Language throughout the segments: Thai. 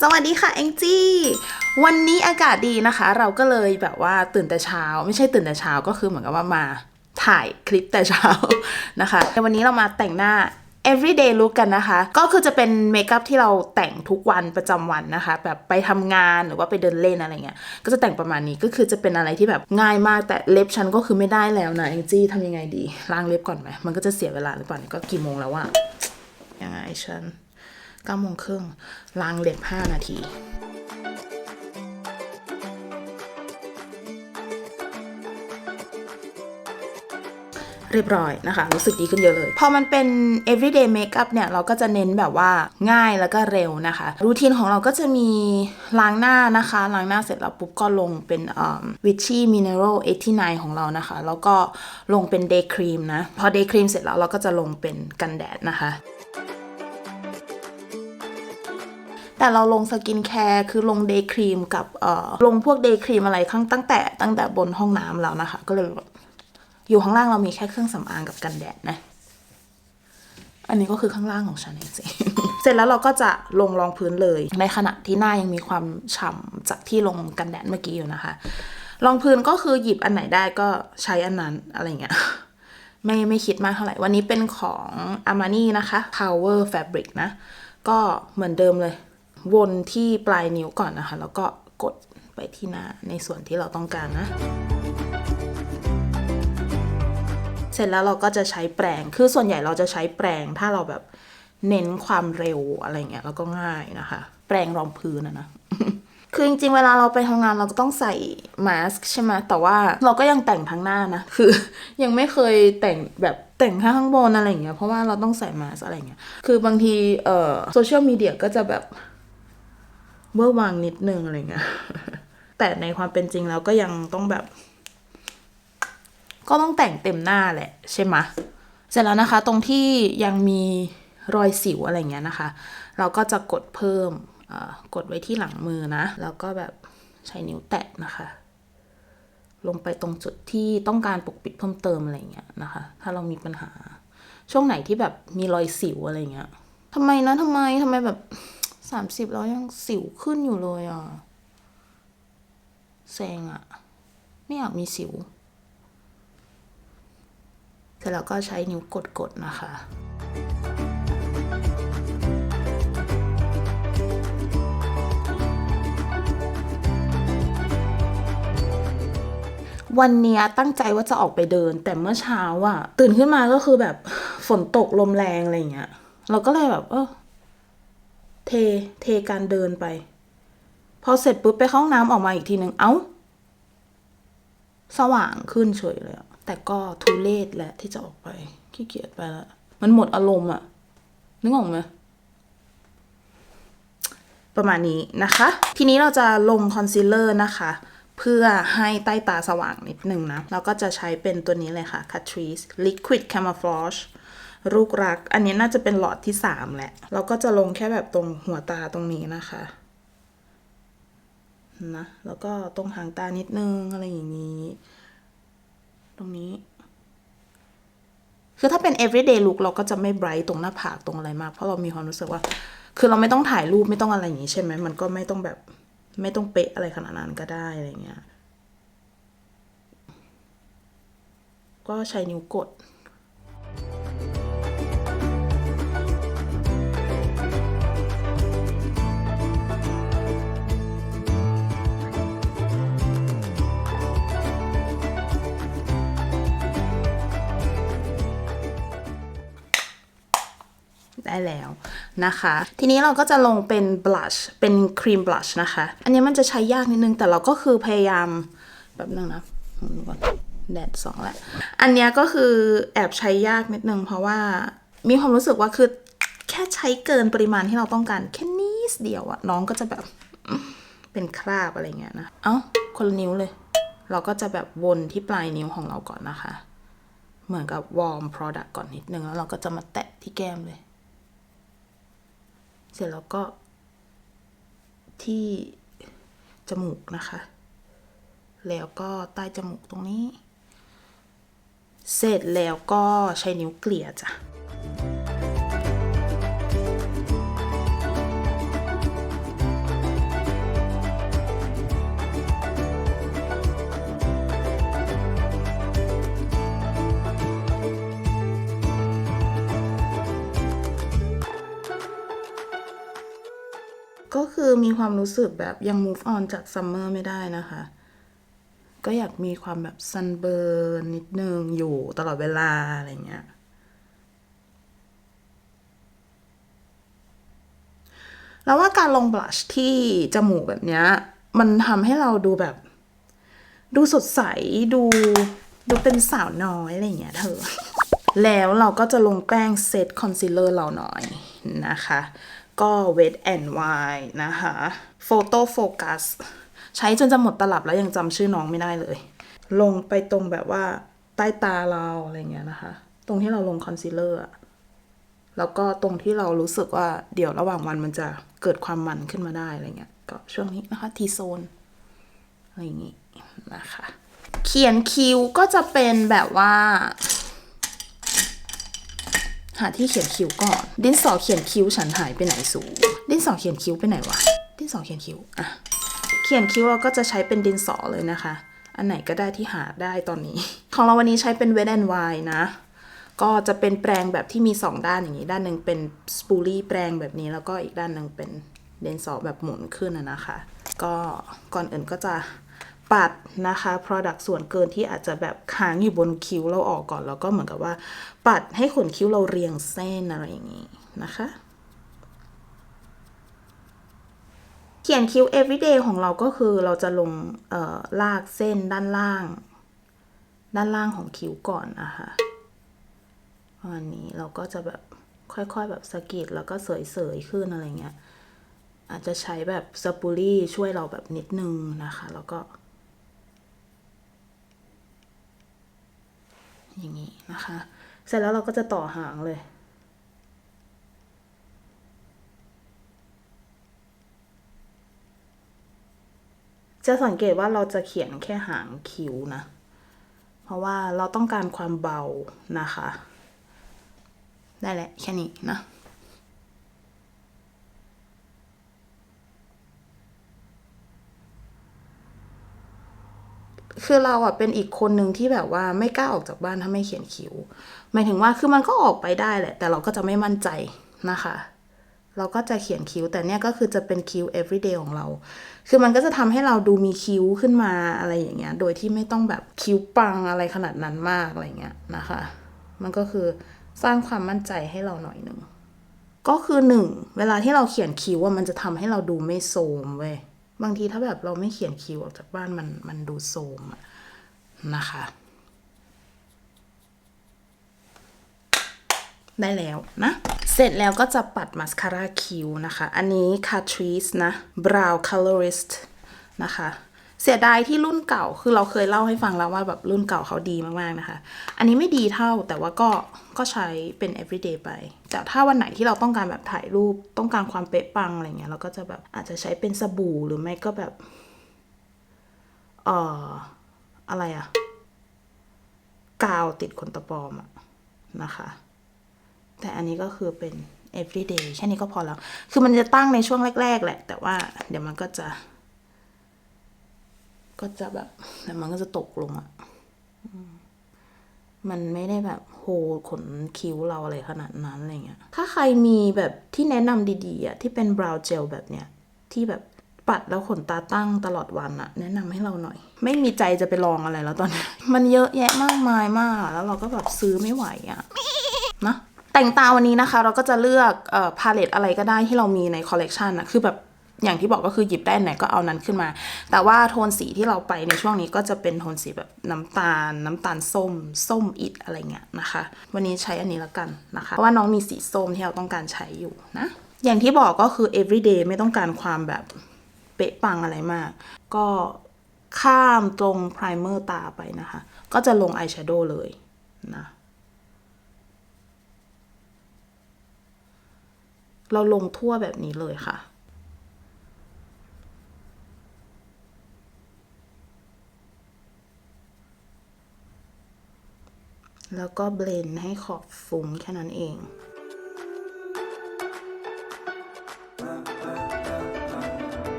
สวัสดีค่ะแองจี้ วันนี้อากาศดีนะคะ เราก็เลยแบบว่าตื่นแต่เช้า ไม่ใช่ตื่นแต่เช้าก็คือเหมือนกับว่ามาถ่ายคลิปแต่เช้านะคะในวันนี้เรามาแต่งหน้า everyday look กันนะคะ ก็คือจะเป็นเมคอัพที่เราแต่งทุกวันประจำวันนะคะ แบบไปทำงานหรือว่าไปเดินเล่นอะไรเงี้ย ก็จะแต่งประมาณนี้ก็คือจะเป็นอะไรที่แบบง่ายมากแต่เล็บฉันก็คือไม่ได้แล้วนะแองจี้ทำยังไงดีล้างเล็บก่อนไหมมันก็จะเสียเวลาหรือเปล่านี่ก็กี่โมงแล้วอะยังไงฉัน เก้าโมงครึ่งล้างเล็บห้านาทีเรียบร้อยนะคะ รู้สึกดีขึ้นเยอะเลย พอมันเป็น everyday makeup เนี่ย เราก็จะเน้นแบบว่าง่ายแล้วก็เร็วนะคะ รูทีนของเราก็จะมีล้างหน้านะคะ ล้างหน้าเสร็จแล้วปุ๊บก็ลงเป็น Vichy Mineral 89 ของเรานะคะ แล้วก็ลงเป็น day cream นะ พอ day cream เสร็จแล้วเราก็จะลงเป็นกันแดดนะคะ แต่เราลงสกินแคร์คือลงเดย์ครีมกับเอ่อลงพวกเดย์ครีมอะไรข้างตั้งแต่ตั้งแต่บนห้องน้ำแล้วนะคะ ก็เลยแบบอยู่ข้างล่างเรามีแค่เครื่องสำอางกับกันแดดนะ อันนี้ก็คือข้างล่างของฉันเองสิเสร็จแล้วเราก็จะลงรองพื้นเลย ในขณะที่หน้ายังมีความฉ่ำจากที่ลงกันแดดเมื่อกี้อยู่นะคะ รองพื้นก็คือหยิบอันไหนได้ก็ใช้อันนั้นอะไรเงี้ยไม่ไม่คิดมากเท่าไหร่ วันนี้เป็นของ Armani นะคะ Power Fabric นะ ก็เหมือนเดิมเลย วนที่ปลายนิ้วก่อนนะคะ แล้วก็กดไปที่หน้าในส่วนที่เราต้องการนะ เสร็จแล้วเราก็จะใช้แปรงคือส่วนใหญ่เราจะใช้แปรงถ้าเราแบบเน้นความเร็วอะไรเงี้ยแล้วก็ง่ายนะคะ แปรงรองพื้นนะนะคือจริงๆ เวลาเราไปทำงานเราก็ต้องใส่มาสก์ใช่ไหมแต่ว่าเราก็ยังแต่งทั้งหน้านะ คือ ยังไม่เคยแต่งแบบแต่งแค่ข้างบนอะไรเงี้ยเพราะว่าเราต้องใส่มาสก์อะไรเงี้ยคือบางทีเอ่อโซเชียลมีเดียก็จะแบบ เวอร์วังนิดนึงอะไรเงี้ยแต่ในความเป็นจริงแล้วก็ยังต้องแบบ ก็ต้องแต่งเต็มหน้าแหละ ใช่ไหมเสร็จแล้วนะคะ ตรงที่ยังมีรอยสิวอะไรเงี้ยนะคะ เราก็จะกดเพิ่มอ่อกดไว้ที่หลังมือนะ แล้วก็แบบใช้นิ้วแตะนะคะ ลงไปตรงจุดที่ต้องการปกปิดเพิ่มเติมอะไรเงี้ยนะคะ ถ้าเรามีปัญหา ช่วงไหนที่แบบมีรอยสิวอะไรเงี้ยทำไมนะทำไมทำไมแบบ สามสิบแล้วยังสิวขึ้นอยู่เลยอะแซงอะ ไม่อยากมีสิว เสร็จแล้วก็ใช้นิ้วกดๆนะคะวันนี้ตั้งใจว่าจะออกไปเดิน แต่เมื่อเช้าอะตื่นขึ้นมาก็คือแบบฝนตกลมแรงอะไรเงี้ยเราก็เลยแบบ เออ เท เทการเดินไป พอเสร็จปุ๊บไปเข้าห้องน้ำออกมาอีกทีหนึ่งเอ้า สว่างขึ้นเฉยเลยแต่ก็ทุเลศแหละที่จะออกไป ขี้เกียจไปละ มันหมดอารมณ์อะนึกออกไหมประมาณนี้นะคะ ทีนี้เราจะลงคอนซีลเลอร์นะคะ เพื่อให้ใต้ตาสว่างนิดนึงนะ เราก็จะใช้เป็นตัวนี้เลยค่ะ Catrice Liquid Camouflage ลูกรัก อันนี้น่าจะเป็นหลอดที่3แหละ เราก็จะลงแค่แบบตรงหัวตาตรงนี้นะคะ นะ แล้วก็ตรงหางตานิดนึงอะไรอย่างนี้ ตรงนี้ คือถ้าเป็น everyday look เราก็จะไม่ bright ตรงหน้าผากตรงอะไรมาก เพราะเรามีความรู้สึกว่า คือเราไม่ต้องถ่ายรูปไม่ต้องอะไรอย่างนี้ใช่ไหม มันก็ไม่ต้องแบบ ไม่ต้องเป๊ะอะไรขนาดนั้นก็ได้อะไรเงี้ย ก็ใช้นิ้วกด ได้แล้วนะคะ ทีนี้เราก็จะลงเป็นบลัชเป็นครีมบลัชนะคะ อันนี้มันจะใช้ยากนิดนึง แต่เราก็คือพยายามแบบนึงนะดูก่อนแดดสองแหละ อันนี้ก็คือแอบใช้ยากนิดนึง เพราะว่ามีความรู้สึกว่าคือแค่ใช้เกินปริมาณที่เราต้องการแค่นิดเดียวอะน้องก็จะแบบเป็นคราบอะไรเงี้ยนะ เอ้าคนละนิ้วเลย เราก็จะแบบวนที่ปลายนิ้วของเราก่อนนะคะ เหมือนกับวอร์ม product ก่อนนิดนึงแล้วเราก็จะมาแตะที่แก้มเลย เสร็จแล้วก็ ที่จมูกนะคะ แล้วก็ใต้จมูกตรงนี้ เสร็จแล้วก็ใช้นิ้วเกลี่ยจ้ะ คือมีความรู้สึกแบบยัง move on จากซัมเมอร์ไม่ได้นะคะ ก็อยากมีความแบบซันเบิร์นนิดนึงอยู่ตลอดเวลาอะไรเงี้ยแล้วว่าการลงบลัชที่จมูกแบบเนี้ย มันทำให้เราดูแบบ ดูสดใสดูดูเป็นสาวน้อยอะไรอย่างเงี้ยเธอ แล้วเราก็จะลงแป้งเซตคอนซีลเลอร์เราหน่อยนะคะ ก็ Wet and Wild นะคะ Photo Focus ใช้จนจะหมดตลับแล้วยังจำชื่อน้องไม่ได้เลย ลงไปตรงแบบว่าใต้ตาเราอะไรเงี้ยนะคะ ตรงที่เราลงคอนซีลเลอร์แล้วก็ตรงที่เรารู้สึกว่าเดี๋ยวระหว่างวันมันจะเกิดความมันขึ้นมาได้อะไรเงี้ย ก็ช่วงนี้นะคะทีโซนอะไรอย่างงี้นะคะ เขียนคิ้วก็จะเป็นแบบว่า หาที่เขียนคิ้วก่อน ดินสอเขียนคิ้วฉันหายไปไหนสูดินสอเขียนคิ้วไปไหนวะ ดินสอเขียนคิ้วอะเขียนคิ้วเราก็จะใช้เป็นดินสอเลยนะคะ อันไหนก็ได้ที่หาได้ตอนนี้ ของเราวันนี้ใช้เป็น Wet and Wild นะ ก็จะเป็นแปรงแบบที่มี 2 ด้านอย่างนี้ ด้านหนึ่งเป็นสปูลี่แปรงแบบนี้ แล้วก็อีกด้านหนึ่งเป็นเดนสอแบบหมุนขึ้นนะนะคะ ก็ก่อนอื่นก็จะ ปัดนะคะ product ส่วนเกินที่อาจจะแบบค้างอยู่บนคิ้วเราออกก่อน แล้วก็เหมือนกับว่า ปัดให้ขนคิ้วเราเรียงเส้นอะไรอย่างนี้นะคะเขียนคิ้ว everyday ของเราก็คือเราจะลงลากเส้นด้านล่าง ด้านล่างของคิ้วก่อนนะคะประมาณนี้เราก็จะแบบค่อยๆแบบสะกิดแล้วก็เสยๆขึ้นอะไรเงี้ยอาจจะใช้แบบสปูรี่ช่วยเราแบบนิดนึงนะคะ แล้วก็ อย่างนี้นะคะ เสร็จแล้วเราก็จะต่อหางเลยจะสังเกตว่าเราจะเขียนแค่หางคิ้วนะ เพราะว่าเราต้องการความเบานะคะ ได้แหละแค่นี้นะ คือเราอะเป็นอีกคนหนึ่งที่แบบว่าไม่กล้าออกจากบ้านถ้าไม่เขียนคิ้ว หมายถึงว่าคือมันก็ออกไปได้แหละ แต่เราก็จะไม่มั่นใจนะคะ เราก็จะเขียนคิ้ว แต่เนี่ยก็คือจะเป็นคิ้ว everyday ของเรา คือมันก็จะทำให้เราดูมีคิ้วขึ้นมาอะไรอย่างเงี้ย โดยที่ไม่ต้องแบบคิ้วปังอะไรขนาดนั้นมากอะไรเงี้ยนะคะ มันก็คือสร้างความมั่นใจให้เราหน่อยหนึ่ง ก็คือหนึ่งเวลาที่เราเขียนคิ้วว่ามันจะทำให้เราดูไม่โทมเว้ย บางทีถ้าแบบเราไม่เขียนคิ้วออกจากบ้านมันมันดูโทรมอะนะคะ ได้แล้วนะ เสร็จแล้วก็จะปัดมาสคาร่าคิ้วนะคะ อันนี้ Catrice นะ Brow Colorist นะคะ เสียดายที่รุ่นเก่าคือเราเคยเล่าให้ฟังแล้วว่าแบบรุ่นเก่าเขาดีมากๆนะคะ อันนี้ไม่ดีเท่าแต่ว่าก็ก็ใช้เป็น everyday ไปแต่ถ้าวันไหนที่เราต้องการแบบถ่ายรูปต้องการความเป๊ะปังอะไรเงี้ยเราก็จะแบบอาจจะใช้เป็นสบู่หรือไม่ก็แบบเอ่ออะไรอะกาวติดขนตะปอมอะนะคะ แต่อันนี้ก็คือเป็น everyday แค่นี้ก็พอแล้ว คือมันจะตั้งในช่วงแรก ๆ แหละ แต่ว่าเดี๋ยวมันก็จะ ก็จะแบบเดี๋ยวมันก็จะตกลงอะอืมมันไม่ได้แบบโหขนคิ้วเราอะไรขนาดนั้นอะไรเงี้ย ถ้าใครมีแบบที่แนะนำดีๆอะที่เป็นบราวน์เจลแบบเนี้ยที่แบบปัดแล้วขนตาตั้งตลอดวันอะแนะนำให้เราหน่อย ไม่มีใจจะไปลองอะไรแล้วตอนนี้ มันเยอะแยะมากมายมาก แล้วเราก็แบบซื้อไม่ไหวอะนะแต่งตาวันนี้นะคะ เราก็จะเลือกเอ่อพาเลตอะไรก็ได้ที่เรามีในคอลเลกชันนะคือแบบ อย่างที่บอกก็คือหยิบได้ไหนก็เอานั้นขึ้นมา แต่ว่าโทนสีที่เราไปในช่วงนี้ก็จะเป็นโทนสีแบบน้ำตาล น้ำตาลส้ม ส้มอิดอะไรเงี้ยนะคะ วันนี้ใช้อันนี้ละกันนะคะ เพราะว่าน้องมีสีส้มที่เราต้องการใช้อยู่นะ อย่างที่บอกก็คือ everyday ไม่ต้องการความแบบเป๊ะปังอะไรมาก ก็ข้ามตรง primer ตาไปนะคะ ก็จะลง eyeshadow เลยนะเราลงทั่วแบบนี้เลยค่ะ แล้วก็เบลนให้ขอบฟุ้งแค่นั้นเอง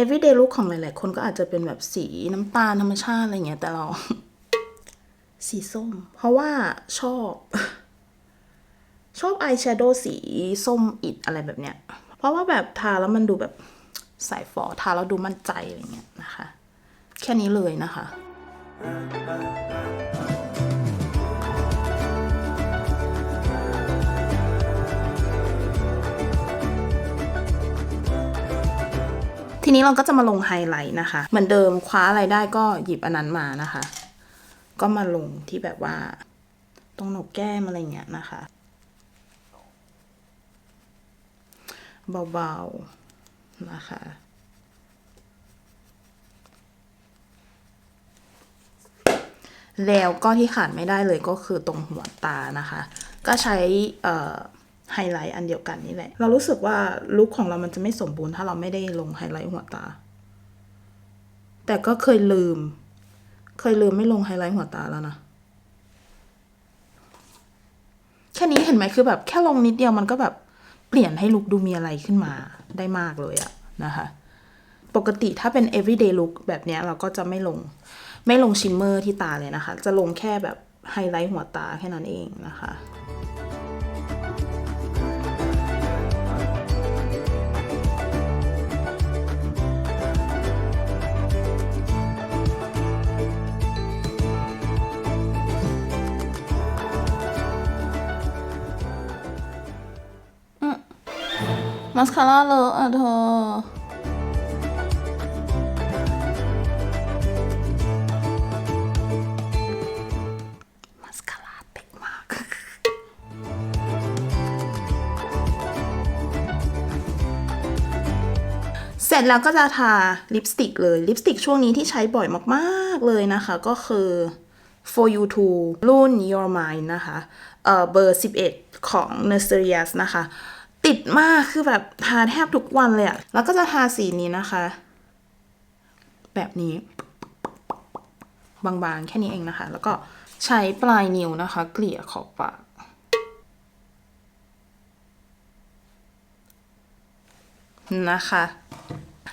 everyday look ของหลาย ๆ คนก็อาจจะเป็นแบบสีน้ำตาลธรรมชาติอะไรเงี้ย แต่เรา สีส้ม เพราะว่าชอบ ชอบอายแชโดว์สีส้มอิดอะไรแบบเนี้ย เพราะว่าแบบทาแล้วมันดูแบบ ใส่ฟอทาแล้วดูมั่นใจอะไรเงี้ยนะคะ แค่นี้เลยนะคะ ทีนี้เราก็จะมาลงไฮไลท์นะคะ เหมือนเดิมคว้าอะไรได้ก็หยิบอันนั้นมานะคะ ก็มาลงที่แบบว่า ตรงหนกแก้มอะไรเงี้ยนะคะ เบาๆ นะคะแล้วก็ที่ขาดไม่ได้เลยก็คือตรงหัวตานะคะ ก็ใช้ไฮไลท์อันเดียวกันนี่แหละ เรารู้สึกว่าลุคของเรามันจะไม่สมบูรณ์ถ้าเราไม่ได้ลงไฮไลท์หัวตา แต่ก็เคยลืม เคยลืมไม่ลงไฮไลท์หัวตาแล้วนะแค่นี้เห็นไหมคือแบบแค่ลงนิดเดียวมันก็แบบเปลี่ยนให้ลุคดูมีอะไรขึ้นมา ได้มากเลยอะนะคะ ปกติถ้าเป็น everyday look แบบเนี้ยเราก็จะไม่ลง ไม่ลงชิมเมอร์ที่ตาเลยนะคะ จะลงแค่แบบไฮไลท์หัวตาแค่นั้นเองนะคะ สคาร่าเลอะอะเธอมาสคาร่าเต็กมาก เสร็จแล้วก็จะทาลิปสติกเลย ลิปสติกช่วงนี้ที่ใช้บ่อยมากๆเลยนะคะ ก็คือ for you to รุ่น your mind นะคะ เอ่อ เบอร์ 11 ของ n u r s e r i u s นะคะ ติดมากคือแบบทาแทบทุกวันเลยอะแล้วก็จะทาสีนี้นะคะ แบบนี้ บางๆ แค่นี้เองนะคะ แล้วก็ใช้ปลายนิ้วนะคะ เกลี่ยขอบปากนะคะ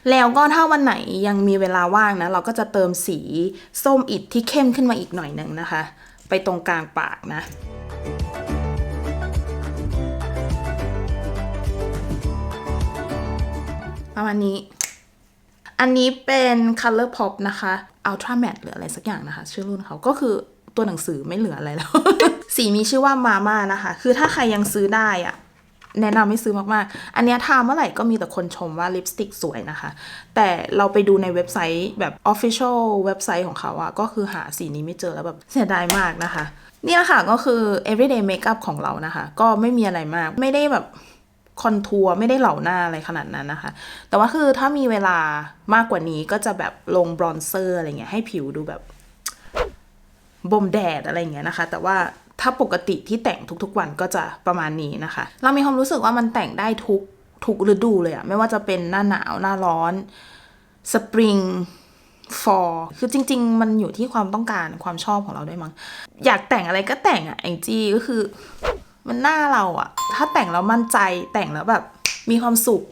แล้วก็ถ้าวันไหนยังมีเวลาว่างนะ เราก็จะเติมสีส้มอิดที่เข้มขึ้นมาอีกหน่อยหนึ่งนะคะ ไปตรงกลางปากนะ ประมาณนี้ อันนี้เป็น Color Pop นะคะ Ultra Matte หรืออะไรสักอย่างนะคะ ชื่อรุ่นเขาก็คือตัวหนังสือไม่เหลืออะไรแล้ว สีมีชื่อว่ามาม่านะคะ คือถ้าใครยังซื้อได้อะแนะนำให้ซื้อมาก ๆ อันนี้ทาเมื่อไหร่ก็มีแต่คนชมว่าลิปสติกสวยนะคะ แต่เราไปดูในเว็บไซต์แบบ Official เว็บไซต์ของเขาอะก็คือหาสีนี้ไม่เจอแล้วแบบเสียดายมากนะคะนี่แหละค่ะก็คือ everyday makeup ของเรานะคะ ก็ไม่มีอะไรมาก ไม่ได้แบบ คอนทัวร์ไม่ได้เหล่าหน้าอะไรขนาดนั้นนะคะ แต่ว่าคือถ้ามีเวลามากกว่านี้ก็จะแบบลงบรอนเซอร์อะไรเงี้ยให้ผิวดูแบบบ่มแดดอะไรเงี้ยนะคะ แต่ว่าถ้าปกติที่แต่งทุกๆวันก็จะประมาณนี้นะคะ เรามีความรู้สึกว่ามันแต่งได้ทุกทุกฤดูเลยอะไม่ว่าจะเป็นหน้าหนาวหน้าร้อนสปริงฟอร์คือจริง ๆ มันอยู่ที่ความต้องการความชอบของเราด้วยมั้งอยากแต่งอะไรก็แต่งอะแองจี้ก็คือ มันหน้าเราอะถ้าแต่งแล้วมั่นใจแต่งแล้วแบบมีความสุข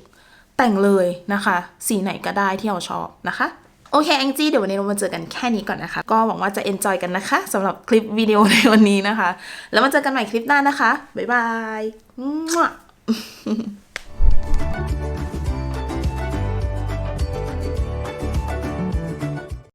แต่งเลยนะคะ สีไหนก็ได้ที่เราชอบนะคะ โอเคแองจี้เดี๋ยววันนี้เรามาเจอกันแค่นี้ก่อนนะคะ ก็หวังว่าจะเอนจอยกันนะคะสำหรับคลิปวิดีโอในวันนี้นะคะ แล้วมาเจอกันใหม่คลิปหน้านะคะ บ๊ายบาย